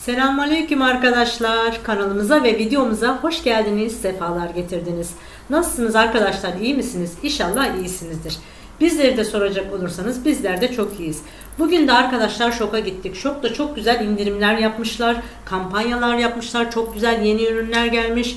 Selamünaleyküm arkadaşlar. Kanalımıza ve videomuza hoş geldiniz, sefalar getirdiniz. Nasılsınız arkadaşlar? İyi misiniz? İnşallah iyisinizdir. Bizleri de soracak olursanız bizler de çok iyiyiz. Bugün de arkadaşlar şoka gittik. Şokta çok güzel indirimler yapmışlar, kampanyalar yapmışlar, çok güzel yeni ürünler gelmiş.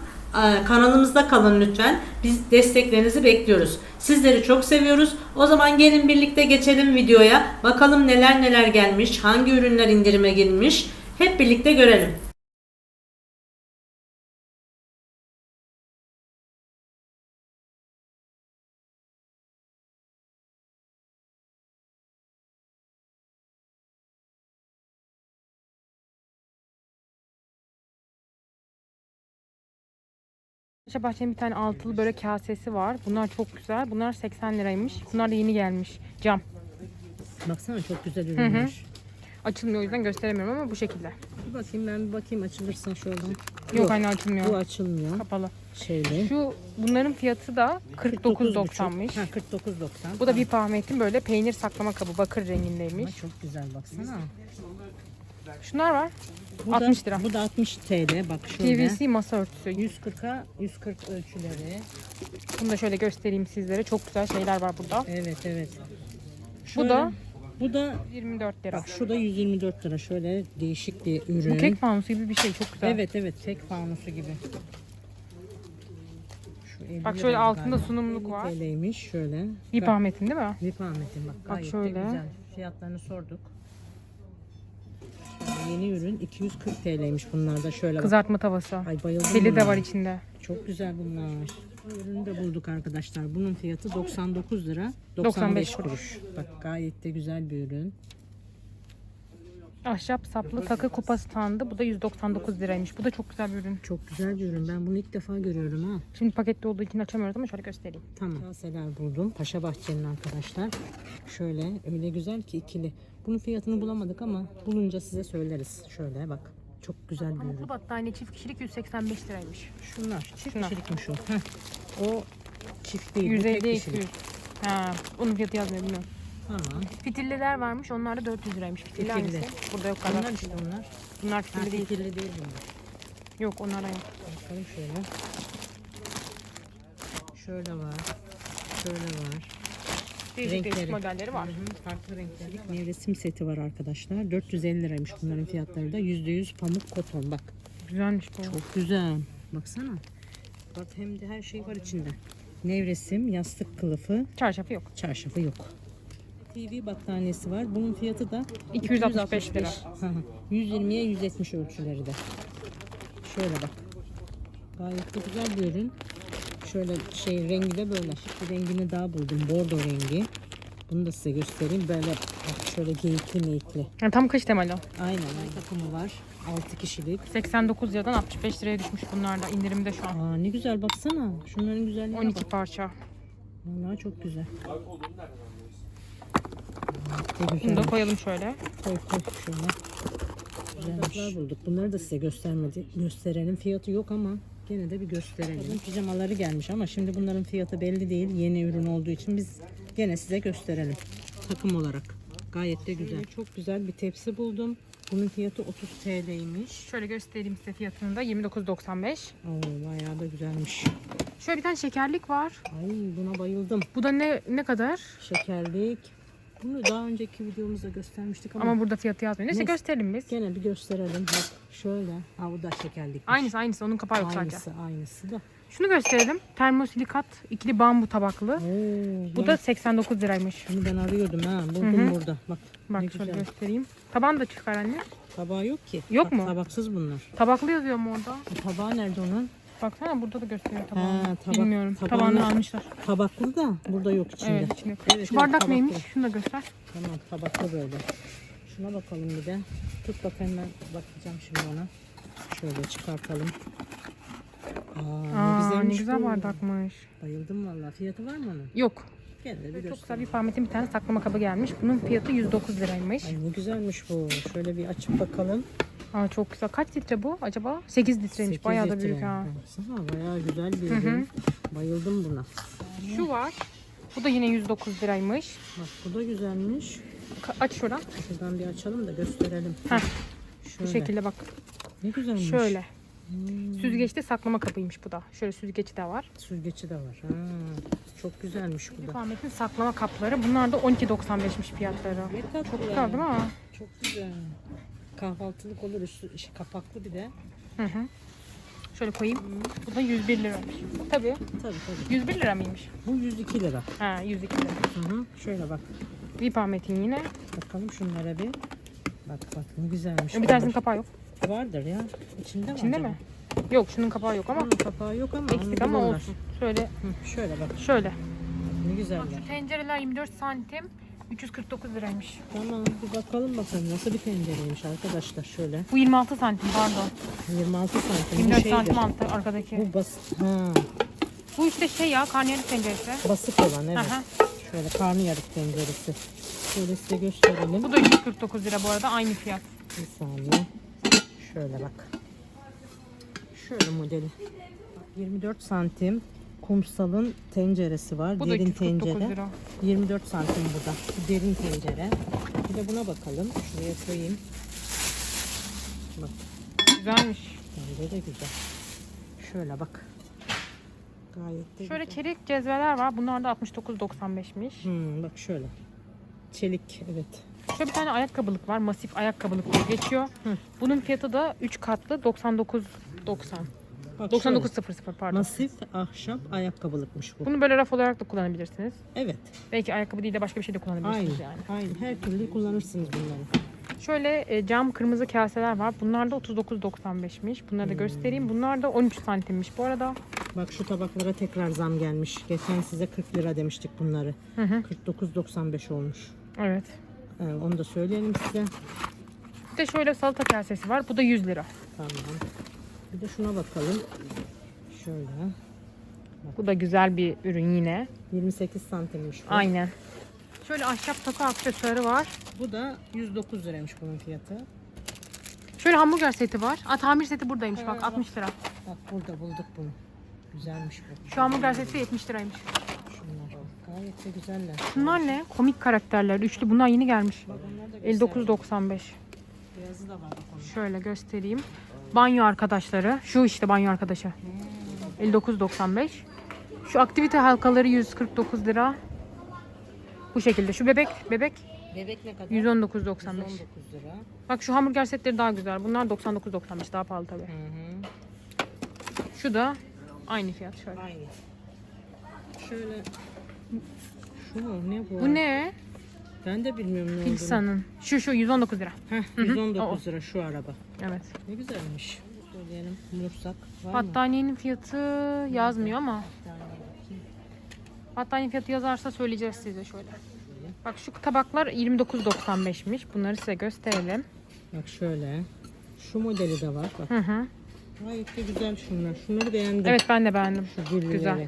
kanalımızda kalın lütfen. Biz desteklerinizi bekliyoruz. Sizleri çok seviyoruz. O zaman gelin birlikte geçelim videoya. Bakalım neler neler gelmiş, hangi ürünler indirime girmiş. Hep birlikte görelim. Paşa Bahçe'nin bir tane altılı böyle kasesi var. Bunlar çok güzel. Bunlar 80 liraymış. Bunlar da yeni gelmiş. Cam. Baksana çok güzel hı. ürünler. Açılmıyor o yüzden gösteremiyorum ama bu şekilde. Bir bakayım ben bir bakayım açılırsa şöyle. Yok, aynı açılmıyor. Bu açılmıyor. Kapalı. Şeyle. Şu bunların fiyatı da 49.90'mış. Ha 49.90. Bu da bir pahmetin böyle peynir saklama kabı bakır Ama rengindeymiş. çok güzel baksana. Şunlar var. Bu 60 da, lira. Bu da 60 TL. Bak şöyle. PVC masa örtüsü. 140'a 140 ölçüleri. Bunu da şöyle göstereyim sizlere. Çok güzel şeyler var burada. Evet evet. Bu Şöyle, da bu da 24 lira. bak şurada 124 lira. Şöyle değişik bir ürün. Bu kek fanusu gibi bir şey. Çok güzel. Evet evet kek fanusu gibi. Şu 50 Bak şöyle altında galiba. sunumluk 50 var. TL'ymiş şöyle. Bir Ga- pahmetin değil mi? Vip Ahmet'in bak gayet şöyle. de güzel. Fiyatlarını sorduk. Yeni ürün 240 TL'ymiş bunlar da şöyle bak. Kızartma tavası. Ay bayıldım Teli de buna. var içinde. Çok güzel bunlar. Bu ürünü de bulduk arkadaşlar. Bunun fiyatı 99 lira 95 95 kuruş. kuruş. Bak gayet de güzel bir ürün. Ahşap saplı takı kupa standı. Bu da 199 liraymış. Bu da çok güzel bir ürün. Çok güzel bir ürün. Ben bunu ilk defa görüyorum ha. Şimdi pakette olduğu için açamıyoruz ama şöyle göstereyim. Tamam. Kaseler buldum. Paşa Bahçe'nin arkadaşlar. Şöyle öyle güzel ki ikili. Bunun fiyatını bulamadık ama bulunca size söyleriz. Şöyle bak. Çok güzel bir ürün. Pamuklu battaniye çift kişilik 185 liraymış. Şunlar çift Şunlar. kişilikmiş o. Heh. O çift değil. bu 150 tek 200. kişilik. Ha, onun fiyatı yazmıyor bilmiyorum. Tamam. Fitilliler varmış. Onlar da 400 liraymış. Fitilli, Fitilli. hangisi? Burada yok galiba. Bunlar işte. Bunlar Ha, fitilli değil. fitilli değil bunlar. Yok onlara yok. Bakalım şöyle. Şöyle var. Şöyle var. Değişik değişik modelleri var. Hı hı, Farklı renklerlik nevresim seti var arkadaşlar. 450 liraymış bunların fiyatları da. %100 pamuk koton bak. Güzelmiş bu. Çok güzel. Baksana. Bak hem de her şey var içinde. Nevresim, yastık kılıfı, Çarşafı yok. çarşafı yok. TV battaniyesi var. Bunun fiyatı da 265 lira. Hı hı. 120'ye 170 ölçüleri de. Şöyle bak. Gayet de güzel bir ürün. Şöyle şey rengi de böyle. Bir rengini daha buldum. Bordo rengi. Bunu da size göstereyim. Böyle bak şöyle geyikli meyikli. Yani tam kış temalı. Aynen. Ay takımı var. 6 kişilik. 89 liradan 65 liraya düşmüş bunlar da indirimde şu an. Aa ne güzel baksana. Şunların güzelliğine 12 bak. parça. Vallahi çok güzel. Bunu da koyalım şöyle. Koy koy şöyle. Güzelmiş. bulduk. Bunları da size göstermedi. Gösterenin fiyatı yok ama gene de bir gösterelim. Kadın pijamaları gelmiş ama şimdi bunların fiyatı belli değil. Yeni ürün olduğu için biz gene size gösterelim. Takım olarak. Gayet de güzel. Çok güzel bir tepsi buldum. Bunun fiyatı 30 TL'ymiş. Şöyle göstereyim size fiyatını da 29.95. Oo bayağı da güzelmiş. Şöyle bir tane şekerlik var. Ay buna bayıldım. Bu da ne ne kadar? Şekerlik. Bunu daha önceki videomuzda göstermiştik ama, Ama burada fiyatı yazmıyor. Neyse Neyse. gösterelim biz. gene bir gösterelim. Bak şöyle. Ha bu da şekerlik. Aynısı aynısı onun kapağı yok sadece. Aynısı aynısı da. Şunu gösterelim. Termosilikat ikili bambu tabaklı. Oo, Bu da 89 liraymış. Bunu ben arıyordum ha. Buldum Hı hı. burada. Bak. Bak ne şöyle güzel. göstereyim. Taban da çıkar anne. Tabağı yok ki. Yok mu? Tabaksız bunlar. Tabaklı yazıyor mu orada? Bu tabağı nerede onun? Baksana burada da gösteriyor tabağını. Ha, tabak- Bilmiyorum. tabağını- Tabağını almışlar. Tabaklı da burada yok içinde. Evet içinde. Evet, Şu evet, bardak tabaklı. neymiş? Şunu da göster. Tamam tabaklı böyle. Şuna bakalım bir de. Tut bakayım ben bakacağım şimdi ona. Şöyle çıkartalım. Aa, Aa, ne güzelmiş güzel bu. bardakmış. Bayıldım vallahi. Fiyatı var mı onun? Yok. Gel de bir Çok göster. güzel bir Parmet'in bir tane saklama kabı gelmiş. Bunun fiyatı 109 liraymış. Ay ne güzelmiş bu. Şöyle bir açıp bakalım. Aa, çok güzel. Kaç litre bu acaba? 8 litreymiş. Sekiz Bayağı da litre. büyük ha. Baksana bayağı güzel bir ürün. Bayıldım buna. Şu var. Bu da yine 109 liraymış. Bak bu da güzelmiş. Ka- Aç şuradan. Şuradan bir açalım da gösterelim. Heh, Şöyle. Bu şekilde bak. Ne güzelmiş. Şöyle. Hmm, Süzgeçte saklama kabıymış bu da. Şöyle süzgeci de var. Süzgeci de var. Ha, çok güzelmiş bu da. Ahmet'in saklama kapları. Bunlar da 12.95'miş fiyatları. Ne tatlı Çok ya. güzel değil mi? ama? Çok güzel. Kahvaltılık olur üstü şey, kapaklı bir de. Hı hı. Şöyle koyayım. Bu da 101 liraymış. Tabii. Tabii tabii. 101 lira mıymış? Bu 102 lira. Ha 102 lira. Hı hı. Şöyle bak. VIP Ahmet'in yine. Bakalım şunlara bir. Bak bak ne güzelmiş. Bir tanesinin kapağı yok. Vardır ya. İçinde mi İçinde acaba? mi? Yok şunun kapağı yok ama Ama kapağı yok ama eksik ama olsun. Şöyle Hı, şöyle bak. şöyle. Ne güzeller. Şu tencereler 24 santim 349 liraymış. Tamam bir bakalım bakalım nasıl bir tencereymiş arkadaşlar şöyle. Bu 26 santim pardon. 26 santim. 24 bu şeydir. santim altı arkadaki. Bu bas ha, Bu işte şey ya karnıyarık tenceresi. basık olan evet. Aha. Şöyle karnıyarık tenceresi. Şöyle size gösterelim. Bu da 149 lira bu arada aynı fiyat. Bir saniye. Şöyle bak. Şöyle modeli. Bak, 24 santim kumsalın tenceresi var. Bu da derin 249 tencere. lira. 24 santim bu da. Derin tencere. Bir de buna bakalım. Şuraya koyayım. Bak Güzelmiş. bence de güzel. Şöyle bak. Gayet de Şöyle güzel. çelik cezveler var. Bunlar da 69.95'miş. Hmm, bak şöyle. Çelik evet. Şöyle bir tane ayakkabılık var. Masif ayakkabılık diye geçiyor. Hı. Bunun fiyatı da 3 katlı 99.90. Bak 99.00 pardon. Masif ahşap ayakkabılıkmış bu. Bunu böyle raf olarak da kullanabilirsiniz. Evet. Belki ayakkabı değil de başka bir şey de kullanabilirsiniz Aynı. yani. Aynı. Her türlü kullanırsınız bunları. Şöyle e, cam kırmızı kaseler var. Bunlar da 39.95'miş. Bunları da göstereyim. Bunlar da 13 santimmiş bu arada. Bak şu tabaklara tekrar zam gelmiş. Geçen size 40 lira demiştik bunları. Hı hı. 49.95 olmuş. Evet. Ee, onu da söyleyelim size. Bir de şöyle salata kasesi var. Bu da 100 lira. Tamam. Bir de şuna bakalım. Şöyle. Bu da güzel bir ürün yine. 28 santimmiş bu. Aynen. Şöyle ahşap takı aksesuarı var. Bu da 109 liraymış bunun fiyatı. Şöyle hamburger seti var. Aa, tamir seti buradaymış bak Evet. 60 lira. Bak burada bulduk bunu. Güzelmiş bu. Şu hamburger seti de 70 liraymış. Şunlar. Gayet de güzeller. Bunlar ne? Komik karakterler. Üçlü. Bunlar yeni gelmiş. Bak onlar da göster. 59.95. Beyazı da var bak onun. Şöyle göstereyim. Banyo arkadaşları. Şu işte banyo arkadaşı. 59.95. Şu aktivite halkaları 149 lira. Bu şekilde. Şu bebek bebek Bebek ne kadar? 119.95. 119 lira. Bak şu hamburger setleri daha güzel. Bunlar 99.95 daha pahalı tabii. Hı hı. Şu da aynı fiyat şöyle. Aynı. Şöyle. Şu mu? Ne bu? Bu ne? Ben de bilmiyorum ne olduğunu. Pilsa'nın. Şu şu 119 lira. Heh, hı. 119 lira şu araba. Evet. Ne güzelmiş. Söyleyelim. Bulursak. Var? Battaniyenin fiyatı yazmıyor ama battaniye fiyatı yazarsa söyleyeceğiz size şöyle. Bak şu tabaklar 29.95'miş. Bunları size gösterelim. Bak şöyle. Şu modeli de var. Bak Hı hı. gayet de güzel şunlar. Şunları beğendim. Evet ben de beğendim. Şu gülleri. güzel.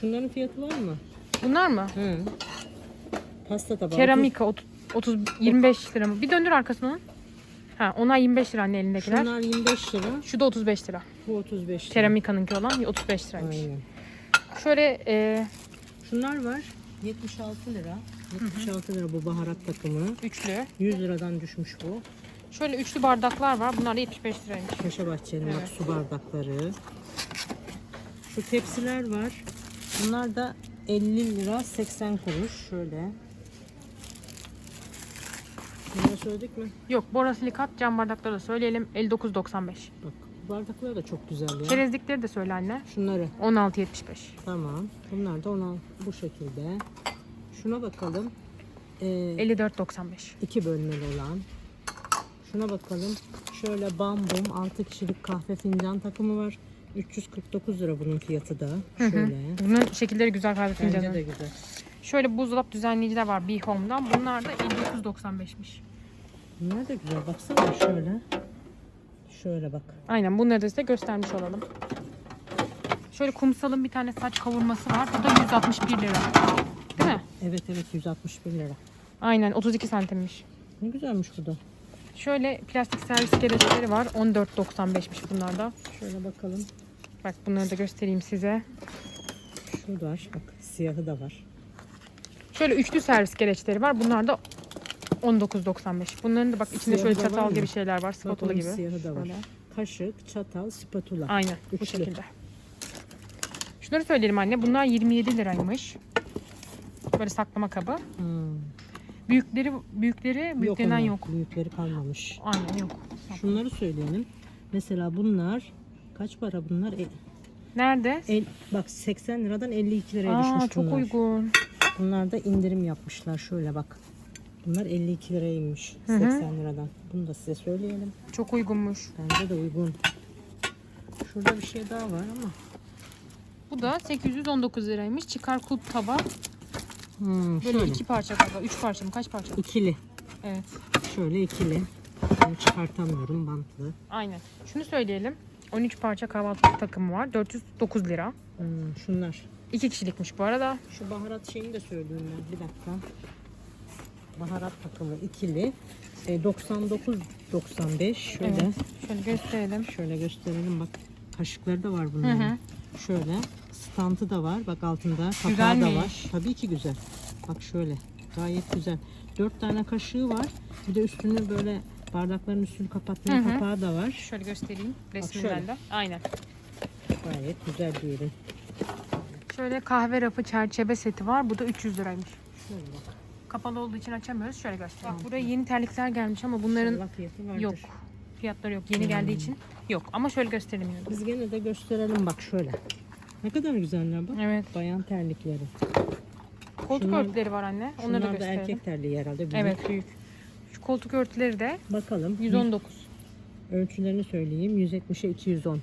Şunların fiyatı var mı? Bunlar mı? Hı. Pasta tabağı. Keramika 30, 30 25 lira mı? Bir döndür arkasını onun. Ha, onlar 25 lira anne elindekiler. Şunlar 25 lira. Şu da 35 lira. Bu 35 lira. Keramikanınki olan 35 liraymış. Aynen. Şöyle e, Şunlar var. 76 lira. 76 lira bu baharat takımı. üçlü. 100 liradan düşmüş bu. Şöyle üçlü bardaklar var. Bunlar da 75 liraymış. Paşa Bahçe'nin bak Evet. su bardakları. Şu tepsiler var. Bunlar da 50 lira 80 kuruş. Şöyle. Bunları söyledik mi? Yok borosilikat cam bardakları da söyleyelim. 59.95. Bak bu bardaklar da çok güzel ya. Çerezlikleri de söyle anne. Şunları. 16.75. Tamam. Bunlar da ona bu şekilde. Şuna bakalım. Ee, 54.95. iki bölmeli olan. Şuna bakalım. Şöyle bambum 6 kişilik kahve fincan takımı var. 349 lira bunun fiyatı da. Şöyle. Bunun şekilleri güzel kahve Bence fincanı. de güzel. Şöyle buzdolap düzenleyiciler var Be Home'dan. Bunlar da 59.95'miş. Bunlar da güzel. Baksana şöyle. Şöyle bak. Aynen bunları da size göstermiş olalım. Şöyle kumsalın bir tane saç kavurması var. Bu da 161 lira. Değil mi? Evet evet 161 lira. Aynen 32 santimmiş. Ne güzelmiş bu da. Şöyle plastik servis gereçleri var. 14.95'miş bunlar da. Şöyle bakalım. Bak bunları da göstereyim size. Şu da var. Bak siyahı da var. Şöyle üçlü servis gereçleri var. Bunlar da 19.95. Bunların da bak içinde Siyahı şöyle da var çatal mı? gibi şeyler var. Spatula gibi. siyahı da var. Şöyle. Kaşık, çatal, spatula. Aynen bu Üçlü. şekilde. Şunları söyleyelim anne. Bunlar 27 liraymış. Böyle saklama kabı. Hmm. Büyükleri büyükleri büyüklerinden onlar. yok. Büyükleri kalmamış. Aynen yok. Şunları söyleyelim. Mesela bunlar kaç para bunlar? E, Nerede? el, bak 80 liradan 52 liraya Aa düşmüş çok bunlar. uygun. Bunlar da indirim yapmışlar. Şöyle bak. Bunlar 52 liraya inmiş. Hı hı. 80 liradan. Bunu da size söyleyelim. Çok uygunmuş. Bence de uygun. Şurada bir şey daha var ama. Bu da 819 liraymış. Çıkar kulp tava. Hmm, Böyle şöyle. iki parça tava. Üç parça mı? Kaç parça? İkili. Evet. Şöyle ikili. Bunu çıkartamıyorum bantlı. Aynen. Şunu söyleyelim. 13 parça kahvaltılık takımı var. 409 lira. Hmm, şunlar. İki kişilikmiş bu arada. Şu baharat şeyini de söyleyeyim ben. Bir dakika. Baharat takımı ikili. E, 99 95 şöyle. Evet. Şöyle gösterelim. Şöyle gösterelim bak. Kaşıkları da var Hı bunların. hı. Şöyle stantı da var. Bak altında kapağı da var. Güzelmiş. Tabii ki güzel. Bak şöyle. Gayet güzel. Dört tane kaşığı var. Bir de üstünü böyle bardakların üstünü kapatmaya Hı hı. kapağı da var. Şöyle göstereyim şöyle. resminden de. Aynen. Gayet güzel bir ürün. Şöyle kahve rafı çerçeve seti var. Bu da 300 liraymış. Şöyle bak. Kapalı olduğu için açamıyoruz. Şöyle göstereyim. Bak buraya yeni terlikler gelmiş ama bunların fiyatı yok. Fiyatları yok. Yeni geldiği için yok. Ama şöyle göstereyim yine. Biz gene de gösterelim bak şöyle. Ne kadar güzeller bak. Evet. Bayan terlikleri. Koltuk Şunlar- örtüleri var anne. Onları da gösterelim. erkek terliği herhalde. büyük. Evet büyük. Şu koltuk örtüleri de Bakalım. 119. Ölçülerini söyleyeyim. 170'e 210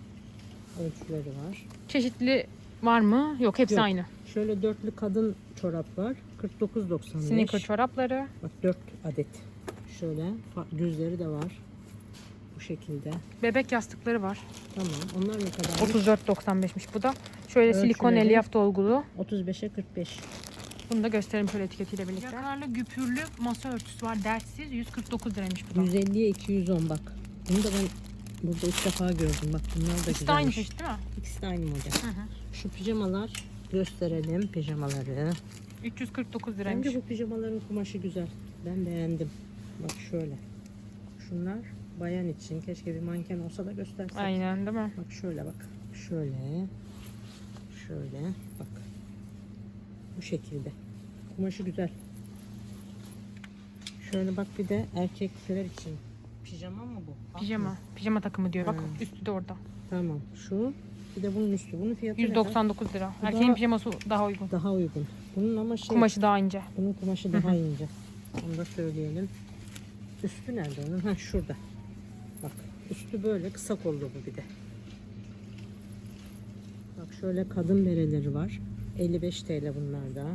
ölçüleri var. Çeşitli var mı? Yok hepsi Yok. aynı. Şöyle dörtlü kadın çorap var. 49.95. Sneaker çorapları. Bak 4 adet. Şöyle düzleri de var. Bu şekilde. Bebek yastıkları var. Tamam. Onlar ne kadar? 34.95'miş bu da. Şöyle silikon Ölçüleri. elyaf dolgulu. 35'e 45. Bunu da gösterelim şöyle etiketiyle birlikte. Yakarlı güpürlü masa örtüsü var dersiz. 149 liraymış bu da. 150'ye 210 bak. Bunu da ben burada ilk defa gördüm. Bak bunlar da İkisi de aynı çeşit değil mi? İkisi de aynı model. Hı hı. Şu pijamalar gösterelim pijamaları. 349 liraymış. Bence bu pijamaların kumaşı güzel. Ben beğendim. Bak şöyle. Şunlar bayan için. Keşke bir manken olsa da göstersek. Aynen değil mi? Bak şöyle bak. Şöyle. Şöyle. Bak. Bu şekilde. Kumaşı güzel. Şöyle bak bir de erkekler için. Pijama mı bu? Alt Pijama. mı? Pijama takımı diyor. Bak Hmm. üstü de orada. Tamam. Şu. Bir de bunun üstü. Bunun fiyatı ne kadar? 199 lira. Bu Erkeğin da- pijaması daha uygun. Daha uygun. Bunun ama şey. Kumaşı daha ince. Bunun kumaşı daha ince. Onu da söyleyelim. Üstü nerede onun? Ha şurada. Bak üstü böyle kısa kollu bu bir de. Bak şöyle kadın bereleri var. 55 TL bunlar da.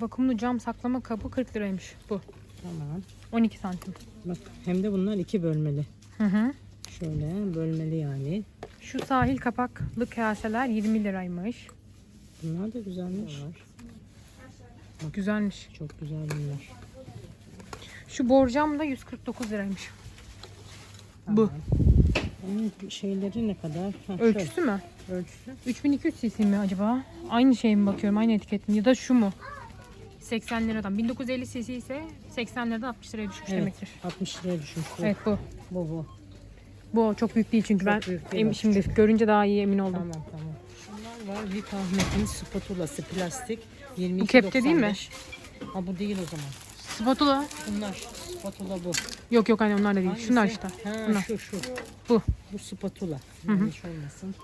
Vakumlu cam saklama kabı 40 liraymış bu. Tamam. 12 santim. Bak hem de bunlar iki bölmeli. Hı hı. Şöyle bölmeli yani. Şu sahil kapaklı kaseler 20 liraymış. Bunlar da güzelmiş. Var. Güzelmiş. Çok güzel bunlar. Şu borcam da 149 liraymış. Bu. Tamam. Bunun şeyleri ne kadar? Ha, şöyle, Ölçüsü mü? Ölçüsü. 3200 cc mi acaba? Aynı şey mi bakıyorum? Aynı etiket mi? Ya da şu mu? 80 liradan. 1950 cc ise 80 liradan 60 liraya düşmüş Evet. demektir. 60 liraya düşmüş bu. Evet bu. Bu bu. Bu çok büyük değil çünkü Çok ben büyük değil, em- o şimdi görünce daha iyi emin oldum. Tamam tamam. Şunlar var. Vip Ahmet'in spatulası plastik. 22.95. Bu kepçe değil mi? Ha bu değil o zaman. Spatula. Bunlar. Spatula bu. Yok yok anne onlar da değil. Hangisi? Şunlar işte. Ha, Bunlar. şu şu. Bu. Bu spatula. Yanlış olmasın.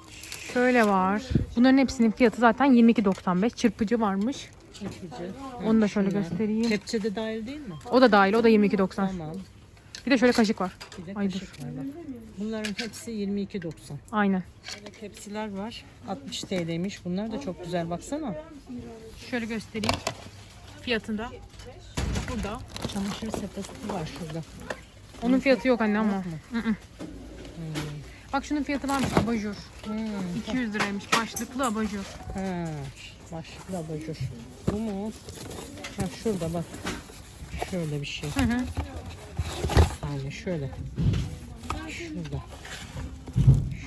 Şöyle var. Bunların hepsinin fiyatı zaten 22.95. Çırpıcı varmış. Çekici. Onu da şöyle göstereyim. Kepçe de dahil değil mi? O da dahil. O da 22.90. Tamam. Bir de şöyle kaşık var. Bir de Ay, kaşık var bak. Bunların hepsi 22.90. Aynen. Böyle tepsiler var. 60 TL'ymiş. Bunlar da çok güzel baksana. Şöyle göstereyim. Fiyatında. Burada. Çamaşır sepeti var şurada. Onun fiyatı yok anne ama. Hı hı. Hmm. Bak şunun fiyatı varmış abajur. 200 liraymış başlıklı abajur. Ha, başlıklı abajur. Bu mu? Ha şurada bak. Şöyle bir şey. Hı hı. Yani şöyle. Şurada.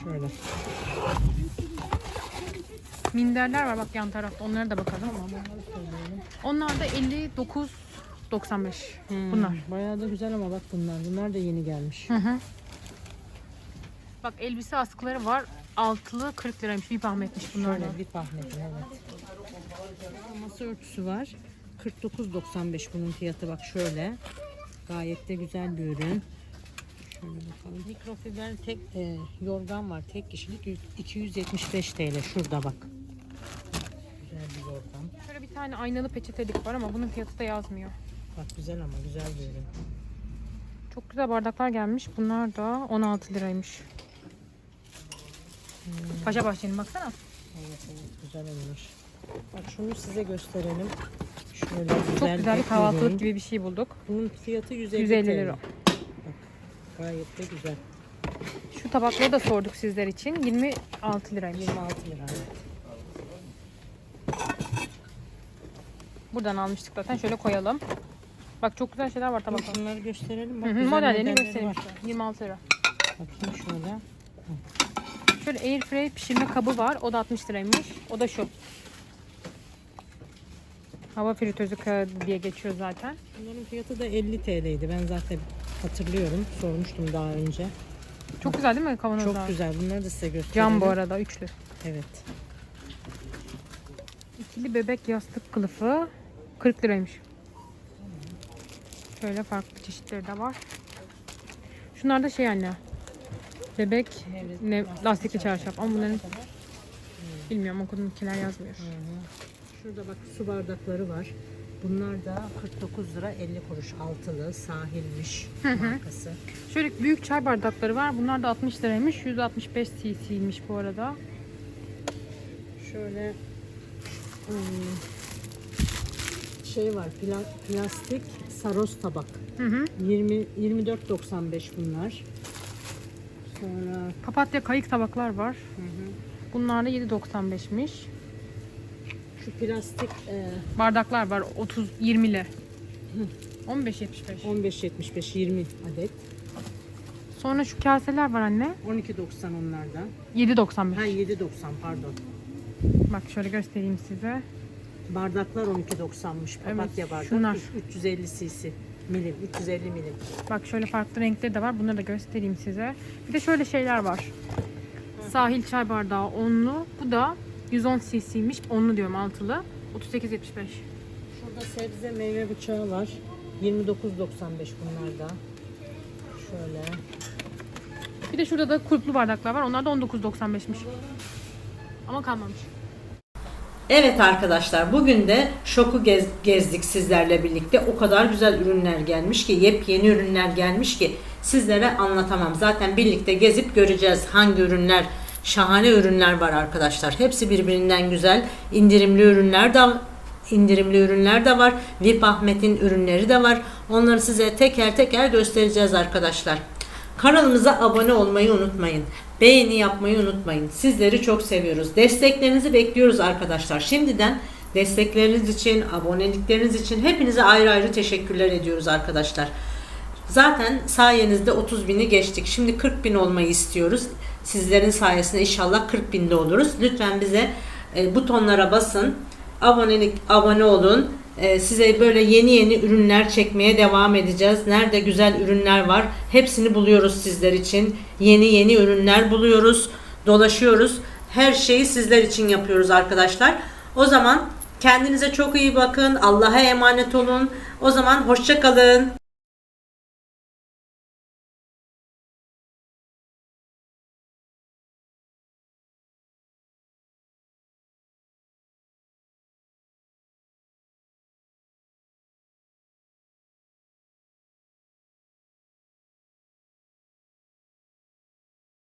Şöyle. Minderler var bak yan tarafta onlara da bakalım. Onlar da 59.95 Hmm, bunlar. Bayağı da güzel ama bak bunlar. Bunlar da yeni gelmiş. Hı hı. Bak elbise askıları var. Altılı 40 liraymış. Bir Ahmetmiş bunlar. Şöyle bir pahmetin evet. Masa örtüsü var. 49.95 bunun fiyatı bak şöyle. Gayet de güzel bir ürün. Şöyle bakalım. Mikrofiber tek e, yorgan var. Tek kişilik 275 TL. Şurada bak. Güzel bir yorgan. Şöyle bir tane aynalı peçetelik var ama bunun fiyatı da yazmıyor. Bak güzel ama güzel bir ürün. Çok güzel bardaklar gelmiş. Bunlar da 16 liraymış. Paşa Bahçe'nin baksana. Evet evet güzel olmuş. Bak şunu size gösterelim. Şöyle Çok güzel bir ürün. kahvaltılık gibi bir şey bulduk. Bunun fiyatı 150, 150 TL. lira. Bak gayet de güzel. Şu tabakları da sorduk sizler için. 26 liraymış. 26 lira. Buradan almıştık zaten. Şöyle koyalım. Bak çok güzel şeyler var Bak tabakta. bunları gösterelim. Hı Bak, hı, güzel Modellerini var. işte. 26 lira. Bakayım şöyle. Şöyle airfryer pişirme kabı var. O da 60 liraymış. O da şu. Hava fritözü diye geçiyor zaten. Bunların fiyatı da 50 TL'ydi. Ben zaten hatırlıyorum. Sormuştum daha önce. Çok güzel değil mi kavanozlar? Çok güzel. Bunları da size göstereyim. Cam bu arada üçlü. Evet. İkili bebek yastık kılıfı 40 liraymış. Şöyle farklı çeşitleri de var. Şunlar da şey anne. Bebek ne, lastikli çarşaf ama bunların bilmiyorum okudumkiler yazmıyor. Şurada bak su bardakları var. Bunlar da 49 lira 50 kuruş altılı sahilmiş markası. Şöyle büyük çay bardakları var. Bunlar da 60 liraymış. 165 cc'ymiş bu arada. Şöyle hmm, şey var pla- plastik saros tabak. Hı hı. 20 24.95 bunlar. Sonra Papatya kayık tabaklar var. hı hı, Bunlar da 7.95'miş. şu plastik e, Bardaklar var 30 20'li. 15.75. 15.75 20 adet. Sonra şu kaseler var anne. 12.90 onlardan. 7.95. Ha 7.90 pardon. Bak şöyle göstereyim size. Bardaklar 12.90'mış. Papatya bardak. şunlar. 350 cc. Milim. 350 milim. Bak şöyle farklı renkleri de var. Bunları da göstereyim size. Bir de şöyle şeyler var. Sahil çay bardağı onlu. Bu da 110 cc'ymiş. Onlu diyorum altılı. 38.75. Şurada sebze meyve bıçağı var. 29.95 bunlar da. Şöyle. Bir de şurada da kulplu bardaklar var. Onlar da 19.95'miş. Ama kalmamış. Evet arkadaşlar bugün de şoku gez- gezdik sizlerle birlikte. O kadar güzel ürünler gelmiş ki yepyeni ürünler gelmiş ki sizlere anlatamam. Zaten birlikte gezip göreceğiz hangi ürünler şahane ürünler var arkadaşlar. Hepsi birbirinden güzel. İndirimli ürünler de indirimli ürünler de var. VIP Ahmet'in ürünleri de var. Onları size teker teker göstereceğiz arkadaşlar. Kanalımıza abone olmayı unutmayın. Beğeni yapmayı unutmayın. Sizleri çok seviyoruz. Desteklerinizi bekliyoruz arkadaşlar. Şimdiden destekleriniz için, abonelikleriniz için hepinize ayrı ayrı teşekkürler ediyoruz arkadaşlar. Zaten sayenizde 30 bini geçtik. Şimdi 40 bin olmayı istiyoruz. Sizlerin sayesinde inşallah 40 binde oluruz. Lütfen bize e, butonlara basın. Abonelik, abone olun. E, size böyle yeni yeni ürünler çekmeye devam edeceğiz. Nerede güzel ürünler var. Hepsini buluyoruz sizler için. Yeni yeni ürünler buluyoruz. Dolaşıyoruz. Her şeyi sizler için yapıyoruz arkadaşlar. O zaman kendinize çok iyi bakın. Allah'a emanet olun. O zaman hoşça kalın.